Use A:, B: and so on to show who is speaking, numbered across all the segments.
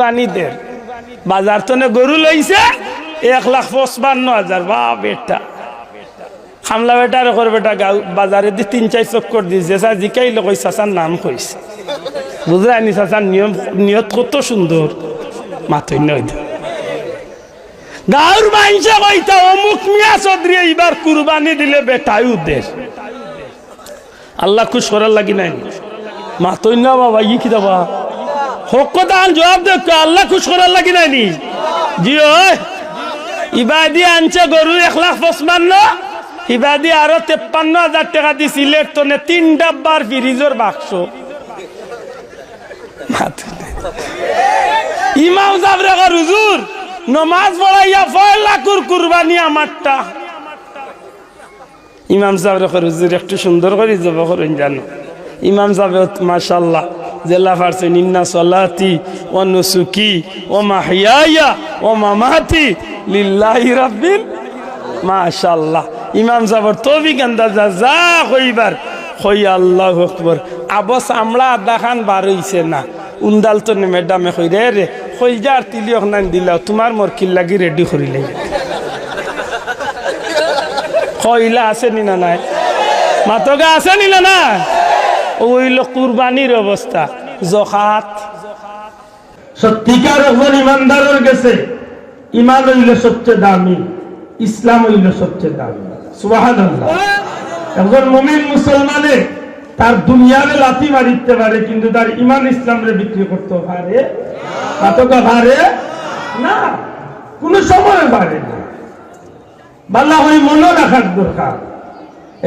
A: কুরবানি দের বাজার তো গরু লইছে, এক লাখ পঁচপান্ন হাজার। বা বেটা। খামলা বেটা আর বেটা গাঁও বাজারে দি তিন চার চক্কর দিছে। স্যার জিকাই লোক চাচার নাম কইছে। বুঝলাই নি চাচার নিয়ম নিয়ত কত সুন্দর। মাথৈ নয় গাঁর মাইনসে কইতা, অমুক মিয়া চৌধুরী এইবার কুরবানি দিলে বেটাই উদ্দেশ আল্লাহ খুশ করার লাগি নাই। মাতই না বাবা, ই কি দাবা? হক কথা আন জবাব দেখ আল্লাহ খুশ করার লাগি নাই নি। জি ইবাদি আনছে গরু এক লাখ পঁচপান্ন। ইবাদি আরও তেপ্পান্ন হাজার টাকা দি সিলেট তো নে তিন ডাব্বার ফ্রিজের বাক্স। ইমাম সাহেব রেখা হুজুর, নমাজ পড়াইয়া ফয়লা কুর কুরবানি আমারটা। ইমাম সাহেব হুজুর, একটু সুন্দর করে যাব করেন জানো। ইমাম সাহেব মাশাল্লাহ জেলা ফারছেন ইন্না সলাতি ও নুসুকি ও মাহিয়া ও মামাতি লিল্লাহি রাব্বিল মাশাল্লাহ ইমাম সাহেবর তবি গন্দা যা যা কইবার, কই আল্লাহ আকবর। আবো চামড়া আদা বার হইছে না। উন্দাল তো ম্যাডামে কই, রে রে, কই যার তিলি অখনান দিলা তোমার মোর কিল লাগি রেডি করিলে কইলা আছে নি না নাই? মাতগা আছে নি না না কুরবানির অবস্থা। জখাত
B: সত্যিকার একজন ইমানদারের গেছে ইমান হইল সবচেয়ে দামি, ইসলাম হইল সবচেয়ে দামি। একজন মুসলমানে তার লাথি মারিতে পারে, কিন্তু তার ইমান ইসলামরে বিক্রি করতে পারে? নাটকা পারে না, কোন সময় পারে না। বাল্লা হই মনে রাখার দরকার।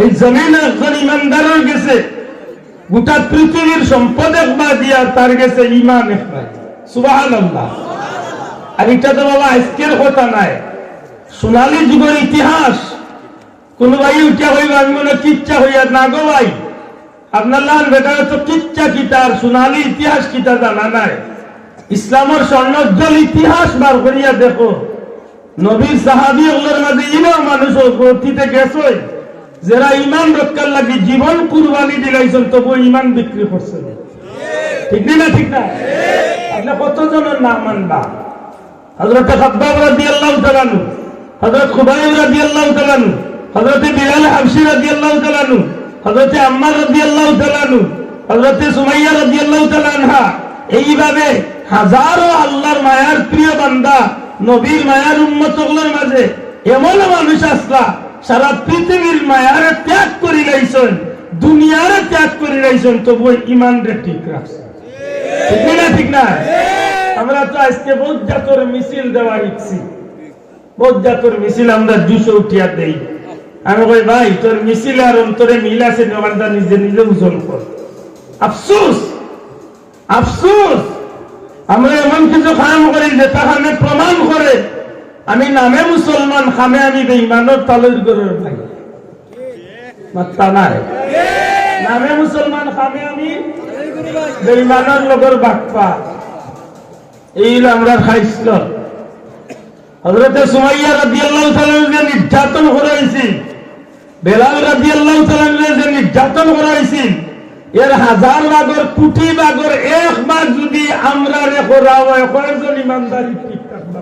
B: এই জমিনে একজন ইমানদারের গেছে গোটা পৃথিবীর সম্পদ একবার দিয়া তার গেছে ইমান একবার সুবাহান আর এটা তো বাবা আজকের কথা নাই। সোনালী যুগের ইতিহাস। কোন ভাই উঠা হইবা, আমি মনে কিচ্ছা হইয়া না গো ভাই। আপনার লাল বেটা তো কিচ্ছা কিতা আর সোনালী ইতিহাস কিতা জানা নাই? ইসলামের স্বর্ণোজ্জ্বল ইতিহাস বার করিয়া দেখো। নবীর সাহাবি ওগুলোর মাঝে ইমাম মানুষ অতীতে গেছই। যারা ইমান রক্ষার লাগি জীবন কুরবানি দিলাইছেন তবু ইমান বিক্রি করছে। ঠিক না ঠিক না? আপনি কতজনের নাম মানবা? হজরত খাব্বাব রাদিয়াল্লাহু তাআলা নু হযরত খুবাইব রাদিয়াল্লাহু তাআলা নু হযরত বিলাল হাবশি রাদিয়াল্লাহু তাআলা নু হযরত আম্মার রাদিয়াল্লাহু তাআলা নু হযরত সুমাইয়া রাদিয়াল্লাহু তাআলা আনহা, এইভাবে হাজারো আল্লাহর মায়ার প্রিয় বান্দা, নবীর মায়ার উম্মতগুলোর মাঝে এমন মানুষ আসলা সারা পৃথিবীর মায়ারে ত্যাগ করি লাইছেন, দুনিয়ারে ত্যাগ করি লাইছেন তবু ইমান রে ঠিক রাখছে। ঠিক না ঠিক না? আমরা তো আজকে বহুত মিছিল দেওয়া ইচ্ছি বহুত মিছিল আমরা দুশো উঠিয়া দেই। আমি কই, ভাই, তোর মিছিল আর অন্তরে মিল আছে নেওয়ারটা নিজে নিজে ওজন কর। আফসোস! আফসোস! আমরা এমন কিছু কাম করি যে তাহানে প্রমাণ করে আমি নামে মুসলমান, খামে আমি বেঈমানের তালের গরের ভাই। মাত্তা নাই। নামে মুসলমান, খামে আমি বেঈমানের লগর বাকপা এই আমরা খাইছিল। সুমাইয়া নির্যাতন করাইছি বেলাল যে নির্যাতন করাইছি এর হাজার বাগর, কোটি বাগর, এক বার যদি আমরা রে করা হয় কয়েকজন ইমানদারি ঠিক থাকবা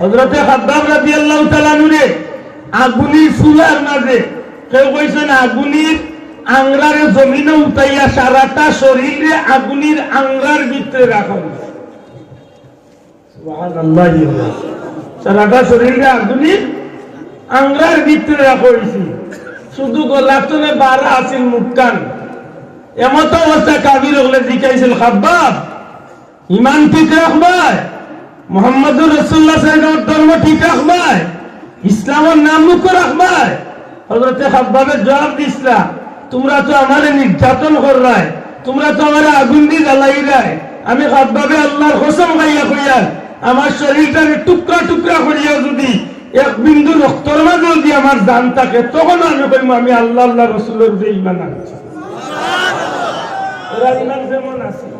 B: হজরতে খাদ্দাম রাজি আল্লাহ তালানুরে আগুনির চুলার মাঝে, কেউ কইছেন আগুনির আংরারে জমিনে উঠাইয়া সারাটা শরীরে আগুনির আংরার ভিতরে রাখা হয়েছে। সুবহানাল্লাহ ইয়া। সারাটা শরীরে আগুনির আংরার ভিতরে রাখা হয়েছে শুধু গোলাপতনে বারা আছিল মুক্কান এমত অবস্থা কাবির জিকাইছিল খাব্বাব ইমান ঠিক রাখবাই মোহাম্মদুর রসুল্লাহ সাহেবের ধর্ম ঠিক রাখবাই ইসলামের নাম মুখ রাখবাই হজরতে জবাব তোমরা তো আমার নির্যাতন কররাই তোমরা তো আমার আগুন দিয়ে জ্বালাই রায় আমি আল্লাহর আমার টুকরা টুকরা করিয়া যদি এক বিন্দু রক্তর মাঝে যদি আমার দান থাকে, তখন আমি কইম, আমি আল্লাহ আল্লাহ, রসুলের যে ইমান আনছি। ওরা ইমান যেমন আছে।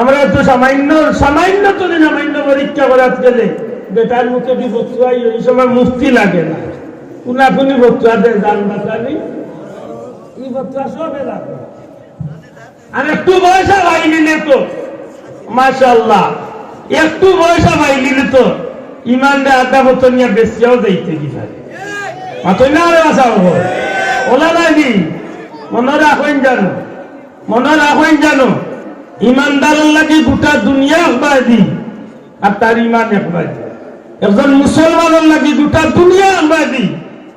B: আমরা তো সামান্য সামান্য তো সামান্য পরীক্ষা করাত গেলে বেটার মুখে দি বতুয়াই, ওই সময় মুক্তি লাগে না। কোনা কোনি বতুয়া দেয় জান আর একটু বয়সা ভাই নিলে তো। মাশাল্লাহ একটু বয়সা ভাই নিলে তো। ইমান কি না জানো মনে রাখেন জানো ইমানদার লাগে গোটা দুনিয়া একবার দি আর তার ইমান একবার দি একজন মুসলমানের লাগে গোটা দুনিয়া একবার দি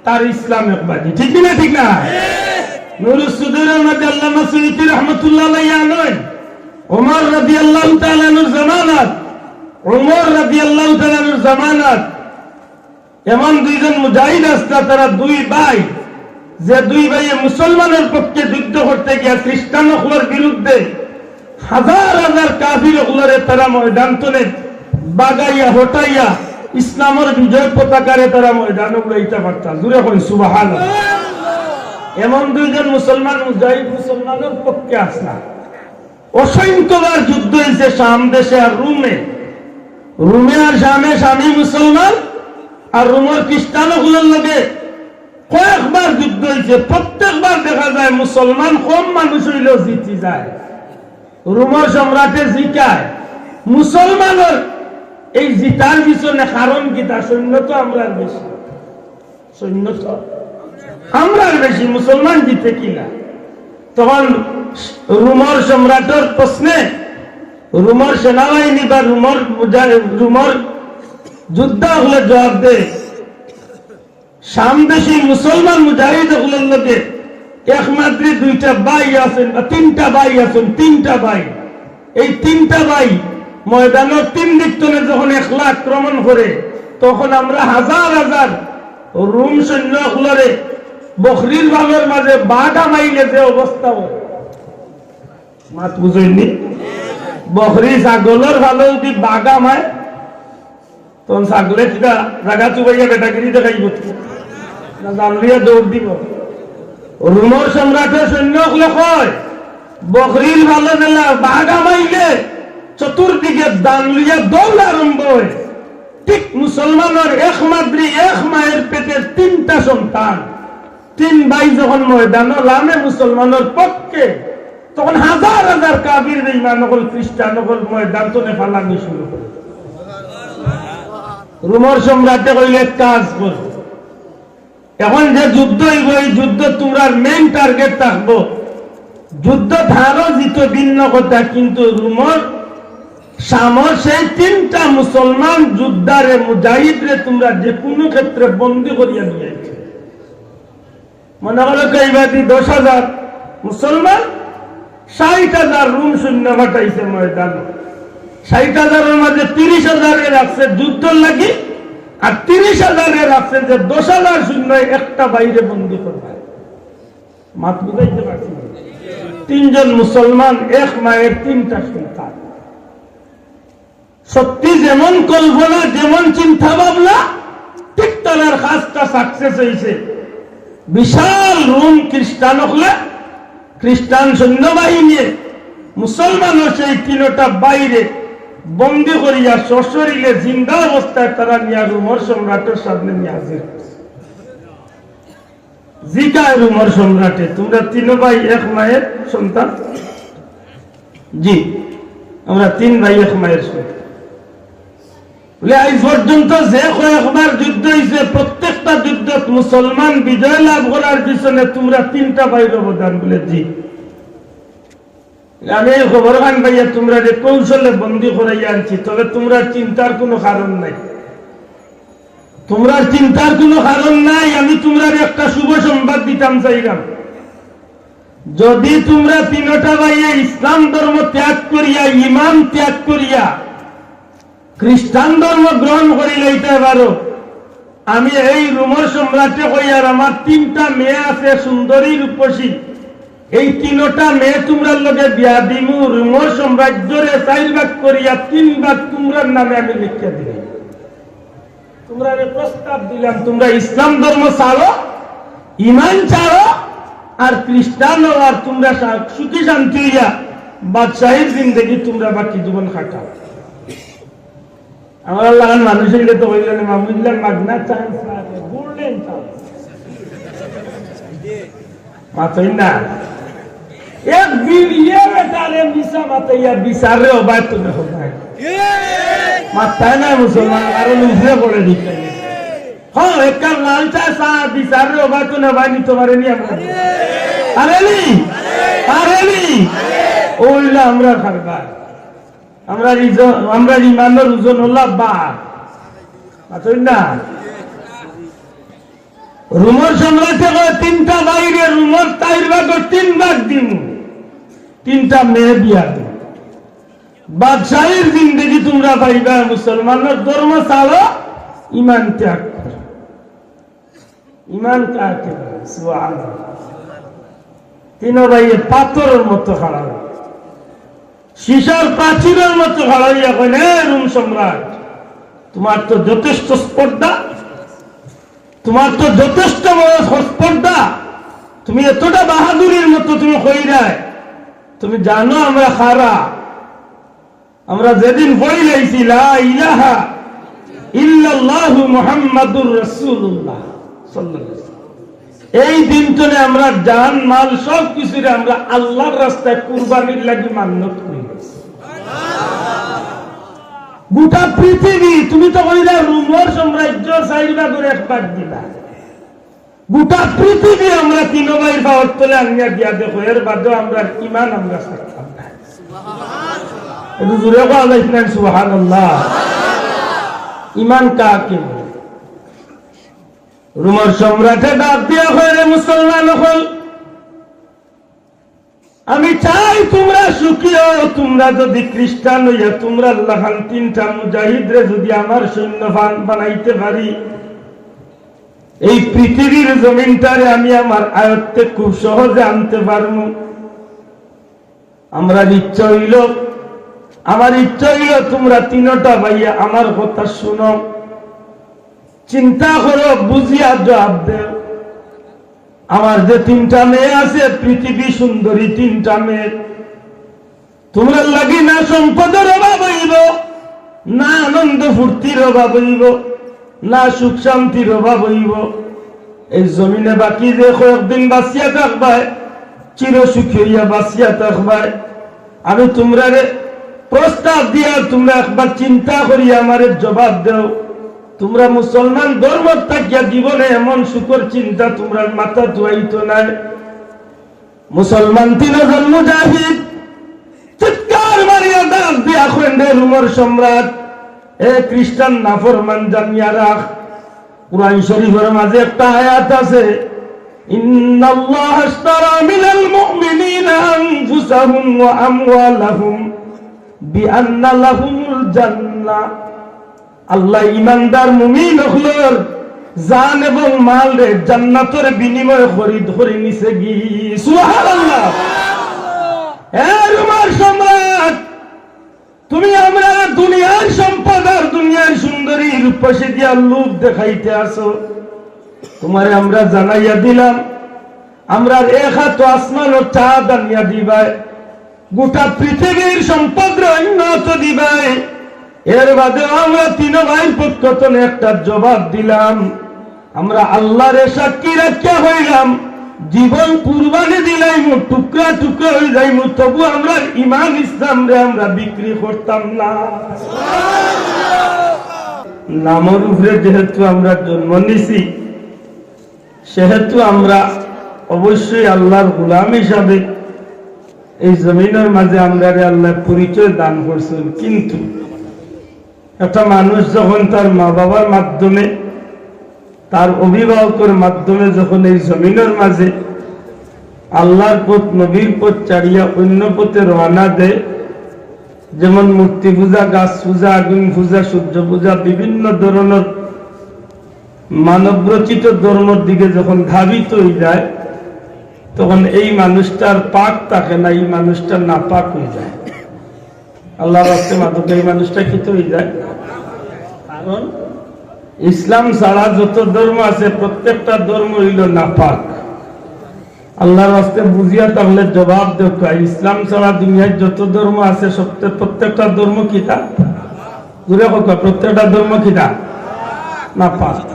B: তার ইসলাম একবার দি ঠিক না ঠিক না? আল্লাহ নয় জামানাত নুর জামানাত, এমন দুইজন দুই ভাই, যে দুই ভাইয়ে মুসলমানের পক্ষে যুদ্ধ করতে গিয়া খ্রিস্টান বিরুদ্ধে হাজার হাজার কাফির হকলরে তারা ময়দান তোলে বাগাইয়া হটাইয়া ইসলামের বিজয় পতাকারে তারা ময়দান উড়াইতে পারতা জুড়ে কই সুবাহান এমন দুইজন মুসলমান মুজাহিদ মুসলমানের পক্ষে আসলা। অসংখ্যবার যুদ্ধ হয়েছে শাম দেশে আর রুমে। রুমে আর শামে স্বামী মুসলমান আর রুমের খ্রিস্টান হলের লগে। কয়েকবার যুদ্ধ হয়েছে প্রত্যেকবার দেখা যায় মুসলমান কম মানুষ হইলেও জিতি যায়। রুমের সম্রাটে জিকায়। মুসলমানের এই জিতার পিছনে কারণ কি? তা সৈন্য তো আমরা বেশি। সৈন্য তো আমরা বেশি, মুসলমান জিতে কিনা তখন রুমর সম্রাটের প্রশ্নে রুমর সেনাবাহিনী বা রুমর রুমর যোদ্ধা হলে জবাব দে সামদেশি মুসলমান মুজাহিদ হলেন লোকে একমাত্র দুইটা ভাই আছেন বা তিনটা ভাই আছেন, তিনটা ভাই এই তিনটা ভাই ময়দানের তিন দিক তলে যখন একলা আক্রমণ করে, তখন আমরা হাজার হাজার রুম সৈন্য হলরে বকরির ভাবের মাঝে বাঘা মাইলে যে অবস্থা হয় মাত বুঝইনি বকরি ছাগলের ভালো যদি বাঘা মায়, তখন ছাগলে কিনা জাগা চুবাইয়া বেটাগিরি দেখাইব। না জানলিয়া দৌড় দিব। রুমর সম্রাটের সৈন্য হলে কয় বকরির ভালো দিলা বাঘা মাইলে চতুর্দিকে দানলিয়া দৌড় আরম্ভ হয়। ঠিক মুসলমানের এক মাদ্রি এক মায়ের পেটের তিনটা সন্তান। তিন ভাই যখন ময়দান লামে মুসলমানের পক্ষে তখন হাজার হাজার কাবির ইমান নকল খ্রিস্টান নকল ময়দান তো নেফালানি শুরু করে। রুমর সম্রাটে কইলে কাজ কর। এখন যে যুদ্ধ এই যুদ্ধ তোমরা মেইন টার্গেট থাকব। যুদ্ধ ধারো জিত ভিন্ন কথা, কিন্তু রুমর সামর সেই তিনটা মুসলমান যোদ্ধারে মুজাহিদরে তোমরা যে কোনো ক্ষেত্রে বন্দী করিয়া নিয়েছে। মনে হলো কইবাদি দশ হাজার মুসলমান, ষাট হাজার রুম শূন্য ঘটাইছে ময়দান। ষাট হাজারের মাঝে তিরিশ হাজারের রাখছে যুদ্ধ লাগি। আর তিরিশ হাজারে রাখছে যে দশ হাজার শূন্য একটা বাইরে বন্দি করবে। মাত বুঝাইতে পারছি তিনজন মুসলমান, এক মায়ের তিনটা সন্তান। সত্যি যেমন কল্পনা, যেমন চিন্তা ভাবনা ঠিক তার কাজটা সাকসেস হয়েছে। বিশাল রুম খ্রিস্টান হলে, খ্রিস্টান সৈন্যবাহিনী মুসলমানও সেই তিনটা বাইরে বন্দি করিয়া সশরীরে জিন্দা অবস্থায় তারা নিয়া রুমর সম্রাটের সামনে নিয়ে হাজির জিকায় রুমর সম্রাটে, তোমরা তিন ভাই, এক মায়ের সন্তান? জি, আমরা তিন ভাই, এক মায়ের সন্তান। পর্যন্ত যে কয়েকবার যুদ্ধ হয়েছে প্রত্যেকটা যুদ্ধ মুসলমান বিজয় লাভ করার পিছনে তোমরা তিনটা বাইর অবদান বলে, জি। আমি খবর খান তোমরা যে কৌশলে বন্দি করাই আনছি, তবে তোমরা চিন্তার কোনো কারণ নাই। তোমরা চিন্তার কোনো কারণ নাই, আমি তোমরা একটা শুভ সংবাদ দিতাম চাইলাম। যদি তোমরা তিনটা ভাইয়ে ইসলাম ধর্ম ত্যাগ করিয়া ইমান ত্যাগ করিয়া, খ্রিস্টান ধর্ম গ্রহণ করি লইতে পারো, আমি এই রুমর সম্রাটে কই আর আমার তিনটা মেয়ে আছে সুন্দরী রূপসী। এই তিনটা মেয়ে তোমরা লগে বিয়া দিমু, রুমর সাম্রাজ্যরে চার ভাগ করিয়া তিন ভাগ তোমরার নামে আমি লিখিয়া দিলাম। তোমরা প্রস্তাব দিলাম, তোমরা ইসলাম ধর্ম ছাড়ো ইমান ছাড়ো আর খ্রিস্টান আর তোমরা সুখী শান্তি হইয়া বাদশাহীর জিন্দগি তোমরা বাকি জীবন খাটাও আমার লাগান মানুষ হইলে তো হইলেন মামুল্লার মাগনা চান্স মাতই না? এক বিলিয়ে বেটারে মিশা মাতাইয়া বিচারে অবায় তুমি হবাই মাথায় না মুসলমান, আরও লুফরে পড়ে দিতে। হ্যাঁ একটা লাল চা চা বিচারে অবায় তো না বানি তোমারে নি আমরা আরে নি আরে নি ওইলা আমরা খারবার। আমরা আমরা ইমানের ওজন হল্লা বা। মাতই না রুমর সম্রাটে তিনটা বাইরে, রুমর তাইর ভাগ তিন ভাগ দিন তিনটা মেয়ে বিয়া দিন বাদশাহীর জিন্দগি তোমরা পাইবা, মুসলমানের ধর্ম ছাড়ো ইমান ত্যাগ ইমান কাকে তিন ভাইয়ে পাথরের মতো খাড়া হলো। প্রাচীরের মতো রুম সম্রাট, তোমার তো যথেষ্ট স্পর্ধা। তোমার তো যথেষ্ট স্পর্ধা। তুমি এতটা বাহাদুরির মতো তুমি কইরায়। তুমি জানো আমরা খারা। আমরা যেদিন বই লাইছি ইল্লাল্লাহু মুহাম্মাদুর রাসূলুল্লাহ সাল্লাল্লাহু এই দিনটনে আমরা জান, মাল সব কিছুরে আমরা আল্লাহর রাস্তায় কুরবানির লাগি মান্যত করি। গোটা পৃথিবী, তুমি তো কইলা রুমর সাম্রাজ্য চাইবা করে একবার দিলা গোটা পৃথিবী আমরা তিন ভাইয়ের পাওয়ার তলে আনিয়া দিয়া দেখো এর বাদেও আমরা ইমান আমরা থাকতাম না একটু কোয়া যাইছিলেন সুবাহান ইমান কাকে রুমর সম্রাটে ডাক দিয়া হয় মুসলমান হল আমি চাই তোমরা সুখী হও তোমরা যদি খ্রিস্টান হইয়া তোমরা আল্লাহান তিনটা মুজাহিদরে যদি আমার সৈন্য বানাইতে পারি এই পৃথিবীর জমিনটারে আমি আমার আয়ত্তে খুব সহজে আনতে পারব। আমরা ইচ্ছা হইল আমার ইচ্ছা হইল তোমরা তিনটা ভাইয়া আমার কথা শুনো। চিন্তা করো, বুঝিয়া জবাব দেও। আমার যে তিনটা মেয়ে আছে, পৃথিবী সুন্দরী তিনটা মেয়ে। তোমরা লাগি না সম্পদের অভাব হইব, না আনন্দ ফুর্তির অভাব হইব। না সুখ শান্তির অভাব হইব। এই জমিনে বাকি যে কয়েকদিন বাঁচিয়া থাকবায়, চির সুখী হইয়া বাঁচিয়া থাকবায়। আমি তোমরা প্রস্তাব দিয়া তোমরা একবার চিন্তা করিয়া আমারে জবাব দেও। তোমরা মুসলমান ধর্ম থাকিয়া জীবনে এমন সুখর চিন্তা তোমরা মাথা ধুয়াইতো নাই। মুসলমান তিনজন মুজাহিদ, চিৎকার মারিয়া ডাক দিয়া খন্ডে রুমর সম্রাট। এ খ্রিস্টান, নাফরমান জানিয়া রাখ। কুরআন শরীফের মাঝে একটা আয়াত আছে, ইন্নাল্লাহ আশতারা মিনাল মুমিনিনা আনফুসাহুম ওয়া আমওয়ালাহুম বিআন্না লাহুমুল জান্নাহ আল্লাহ মুমিন হলর জান এবং মাল রে জান্নাতের বিনিময়ে খরিদ করে নিছে গি। সুবহানাল্লাহ। এ রুমার সম্রাট! তুমি আমরা দুনিয়ার সম্পদ আর দুনিয়ার সুন্দরী রূপসে দিয়া লোভ দেখাইতে আসো। তোমারে আমরা জানাইয়া দিলাম। আমরা এক হাত আসমান ও চাঁদ আনিয়া দিবাই। গোটা পৃথিবীর সম্পদ উন্নত দিবাই। এর বাদে আমরা তিন ভাইয়ের পক্ষ একটা জবাব দিলাম। আমরা আল্লাহর সাক্ষী রাখিয়া হইলাম। জীবন কুরবানি দিলাম টুকরা টুকরা হয়ে যাইম তবু আমরা ইমান ইসলাম রে আমরা বিক্রি করতাম না। নামের উপরে যেহেতু আমরা জন্ম নিছি, সেহেতু আমরা অবশ্যই আল্লাহর গোলাম হিসাবে এই জমিনের মাঝে আমরা আল্লাহ পরিচয় দান করছেন। কিন্তু একটা মানুষ যখন তার মা বাবার মাধ্যমে তার অভিভাবকের মাধ্যমে যখন এই জমিনের মাঝে আল্লাহর পথ, নবীর পথ চাড়িয়া অন্য পথে রওনা দেয়, যেমন মূর্তি পূজা, গাছ পূজা, আগুন পূজা, সূর্য পূজা, বিভিন্ন ধরনের মানব রচিত ধর্মের দিকে যখন ধাবিত হয়ে যায়, তখন এই মানুষটার পাক থাকে না, এই মানুষটা না পাক হয়ে যায়। আল্লাহ রাস্তে মাদক, এই মানুষটা কি তো হয়ে যায়? কারণ ইসলাম ছাড়া যত ধর্ম আছে, প্রত্যেকটা ধর্ম হইল নাপাক। আল্লাহর রাস্তে বুঝিয়া তাহলে জবাব দেখা ইসলাম ছাড়া দুনিয়ায় যত ধর্ম আছে, সত্য- প্রত্যেকটা ধর্ম কিতা ঘুরে কথা প্রত্যেকটা ধর্ম কিতা নাপাক।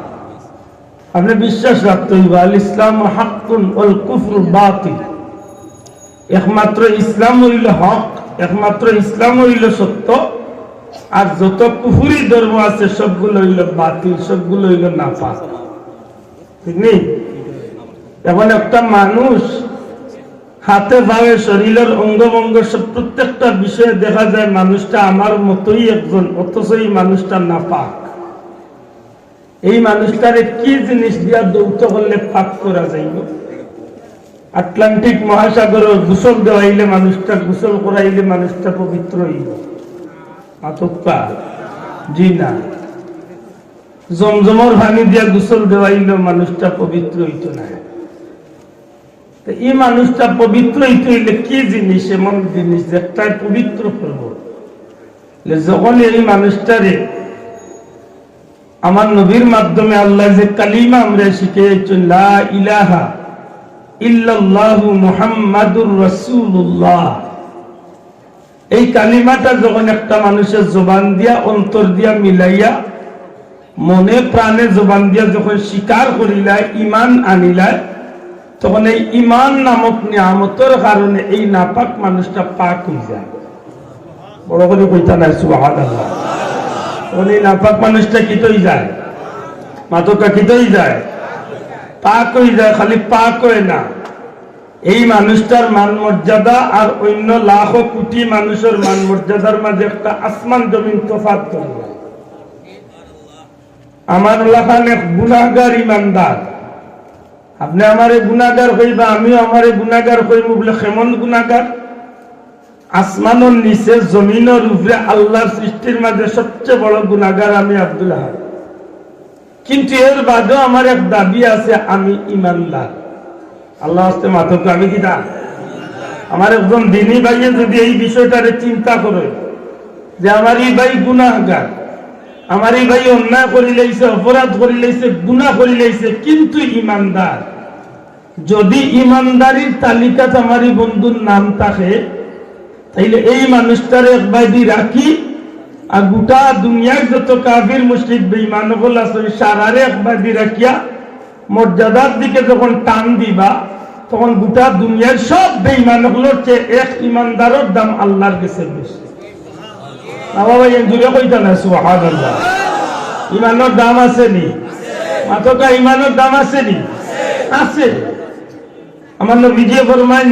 B: আপনি বিশ্বাস রাখতে হইব, আল ইসলাম হাক্কুন ওল কুফর বাতিল। একমাত্র ইসলাম হইল হক, একমাত্র ইসলাম হইল সত্য। আর যত কুফুরি ধর্ম আছে, সবগুলো হইল বাতিল, সবগুলো হইল নাপাক ঠিক নেই? একটা মানুষ, হাতে ভাবে শরীরের অঙ্গভঙ্গ, সব প্রত্যেকটা বিষয়ে দেখা যায় মানুষটা আমার মতোই একজন, অথচ এই মানুষটা নাপাক এই মানুষটারে কি জিনিস দিয়া দৌত করলে পাক করা যাইব? আটলান্টিক মহাসাগর গোসল দেওয়াইলে মানুষটা গোসল করাইলে মানুষটা পবিত্র হইব। মাতপ্পা জি না জমজমর পানি দিয়া গোসল মানুষটা পবিত্র হইত না এই মানুষটা পবিত্র হইতে হইলে কি জিনিস, এমন জিনিস একটাই পবিত্র করব যখন এই মানুষটারে আমার নবীর মাধ্যমে আল্লাহ যে কালিমা আমরা শিখেছেন লা ইলাহা ইল্লাল্লাহু মুহাম্মাদুর রাসূলুল্লাহ এই কালিমাটা যখন একটা মানুষের জবান দিয়া, অন্তর দিয়া মিলাইয়া, মনে প্রাণে জবান দিয়া যখন স্বীকার করিলায় ইমান আনিলায়, তখন এই ইমান নামক নিয়ামতের কারণে এই নাপাক মানুষটা পাক হয়ে যায়। বড় করে কইতা নাই, সুবহানাল্লাহ। তখন এই নাপাক মানুষটা কিতই যায়? মাদকা কিতই যায়? পাক হয়ে যায়, খালি পাক হয় না। এই মানুষটার মান মর্যাদা আর অন্য লাখ কোটি মানুষের মান মর্যাদার মাঝে একটা আসমান জমিন তফাত করে। আমার এলাকার এক গুণাগার ইমানদার। আপনি আমারে গুণাগার হইবা, আমিও আমারে গুণাগার হইব বলে কেমন গুণাগার? আসমানের নিচে, জমিনের উপরে আল্লাহর সৃষ্টির মাঝে সবচেয়ে বড় গুণাগার আমি আব্দুল আহাদ কিন্তু এর বাদেও আমার এক দাবি আছে, আমি ইমানদার। আল্লাহ হস্তে মাথকে আমি কি না আমার একজন দিনী ভাইয়ে যদি এই বিষয়টারে চিন্তা করে যে আমার এই ভাই গুণাগার আমার এই ভাই অন্যায় করি লাইছে, অপরাধ করি লাইছে গুণা করি লাইছে, কিন্তু ইমানদার, যদি ইমানদারির তালিকাত আমার এই বন্ধুর নাম থাকে, তাইলে এই মানুষটার একবার দি রাখি আর গোটা দুনিয়ার যত কাবির মুসলিম বেইমান আছে সারারে একবার দি রাখিয়া মর্যাদার দিকে যখন টান দিবা তখন গোটা দুনিয়ার সব বেইমান হলোর চেয়ে এক ইমানদারের দাম আল্লাহর কাছে বেশি। দাম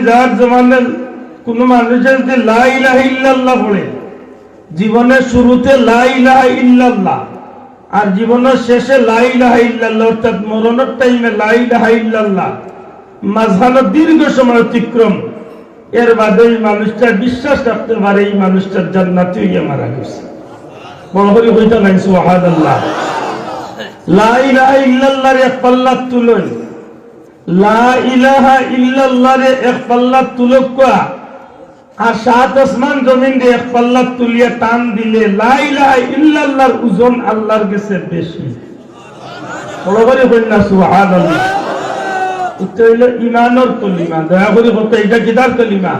B: দাম জমানের ইল্লাল্লাহ জীবনের শুরুতে লা ইলাহা ইল্লাল্লাহ আর জীবনের শেষে লা ইলাহা ইল্লাল্লাহ, অর্থাৎ মরণের টাইমে লা ইলাহা ইল্লাল্লাহ মাঝখানে দীর্ঘ সময় অতিক্রম। এর বাদে এই মানুষটা বিশ্বাস রাখতে পারে, এই মানুষটার জান্নাতি হইয়া মারা গেছে। লা ইলাহা এক জমিন এক টান দিলে ওজন আল্লাহর কাছে বেশি। বড় করে কন্যা এটা হইল ইমানের কলিমা, দয়া করে বলতে, এটা কিদার কলিমা?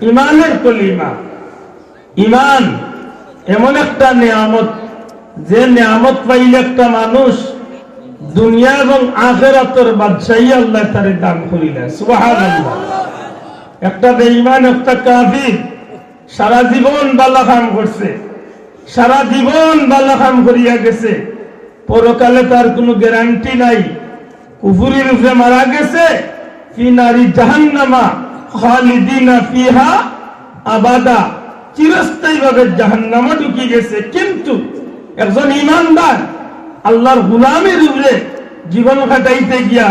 B: ইমানের কলিমা। ইমান এমন একটা নিয়ামত, যে নিয়ামত পাইলে একটা মানুষ দুনিয়া এবং আখেরাতের বাদশাহী আল্লাহ তারে দান করিলেন সুবহানাল্লাহ। একটা বেঈমান, একটা কাফির সারা জীবন বালা কাম করছে, সারা জীবন বালা কাম করিয়া গেছে। পরকালে তার কোনো গ্যারান্টি নাই। কুফুরির উপরে মারা গেছে ফি নারী জাহান্নামা খালিদিনা ফিহা আবাদা। চিরস্থায়ী ভাবে জাহান্নামা ঢুকি গেছে। কিন্তু একজন ইমানদার আল্লাহর গুলামের উপরে জীবন কাটাইতে গিয়া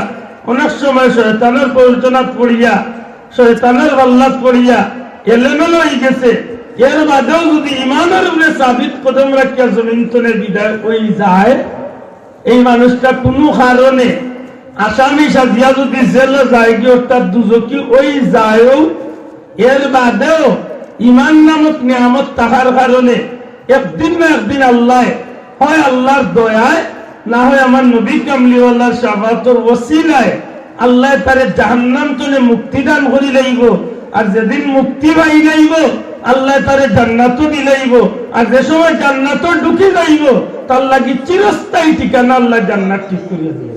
B: অনেক সময় শয়তানের প্রয়োজনাত পড়িয়া, শয়তানের বাল্লাত পড়িয়া এলেমেলো হয়ে গেছে। এর বাদেও যদি ইমানের উপরে সাবিত কদম রাখিয়া জমিন বিদায় হয়ে যায়, এই মানুষটা কোনো কারণে আসামি সাজিয়া যদি জেলে যায় কি অর্থাৎ দুজকি ওই যায়ও। এর বাদেও ইমান নামক নিয়ামত থাকার কারণে একদিন না একদিন আল্লাহ, হয় আল্লাহর দয়ায়, না হয় আমার নবী কামলিওয়ালার সাফাতর ওসিলায় আল্লাহ তারে জাহান্নাম চলে মুক্তি দান করি লাইব। আর যেদিন মুক্তি পাই লাইব, আল্লাহ তারে জান্নাতও দিলাইব আর যে সময় জান্নাতও ঢুকি যাইব তার লাগি চিরস্থায়ী ঠিকানা আল্লাহ জান্নাত ঠিক করিয়া দিবে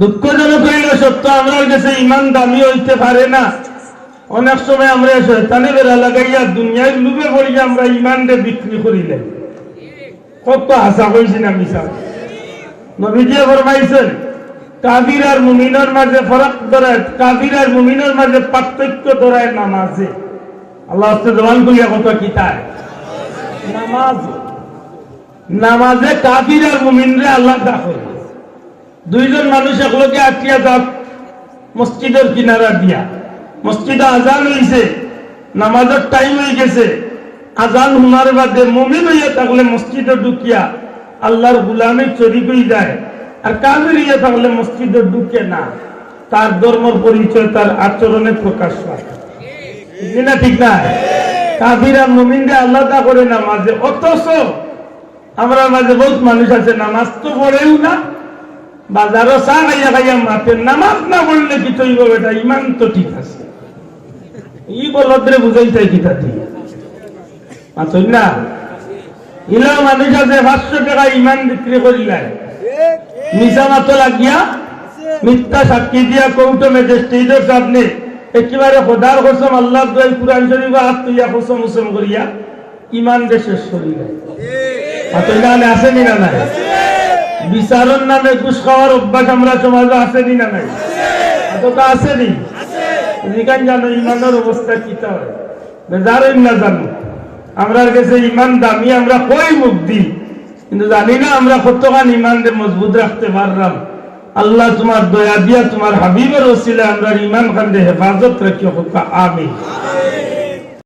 B: দুঃখজনক হইল, সত্য, আমরার কাছে ইমান দামি হইতে পারে না। অনেক সময় আমরা শয়তানে বেড়া লাগাইয়া দুনিয়ায় লুবে পড়ি আমরা ইমান রে বিক্রি করিলে কত আশা কইছি না মিশা নবীজিয়ে ফরমাইছেন কাবির আর মুমিনের মাঝে ফরক ধরায় কাবির আর মুমিনের মাঝে পার্থক্য ধরায় নামাজে। আল্লাহ হস্তে জবান করিয়া কত কিতায় নামাজ। নামাজে কাবির আর মুমিনরে আল্লাহ করে। দুইজন মানুষ একলগে আটকিয়া যাক, মসজিদের কিনারা দিয়া। মসজিদে আজান হইছে, নামাজের টাইম হয়ে গেছে। আজান হুনার বাদে মমিন হইয়া থাকলে মসজিদে ঢুকিয়া আল্লাহর গুলামে চুরি করে যায়, আর কাবির হইয়া থাকলে মসজিদে ঢুকে না। তার ধর্মর পরিচয়, তার আচরণে প্রকাশ পায়। না ঠিক না? কাবির মমিনরে আলাদা করে নামাজে। অথচ আমরা মাঝে বহুত মানুষ আছে, নামাজ তো পড়েও না বাজারও চা খাইয়া খাইয়া মাতে নামাজ না পড়লে কি তৈব বেটা? ইমান তো ঠিক আছে। ই বলদ্রে না? মানুষ আছে, পাঁচশো টাকা ইমান বিক্রি মাতো লাগিয়া মিথ্যা সাক্ষী দিয়া একেবারে আল্লাহ কুরআন শরীফ হাত তুইয়া করিয়া ইমান না না বিচারের নামে ঘুষ খাওয়ার অভ্যাস আমরা সমাজে আসেনি না নাই? এতটা জানো, ইমানের অবস্থা কিতা হয় বেজারই না জানো? আমরার কাছে ইমান দামি, আমরা কই দিই কিন্তু জানি না, আমরা কতখান ইমান দিয়ে মজবুত রাখতে পারলাম। আল্লাহ তোমার দয়া দিয়া তোমার হাবিবের ওসিলে আমরা ইমান খান হেফাজত রাখি হোক আমি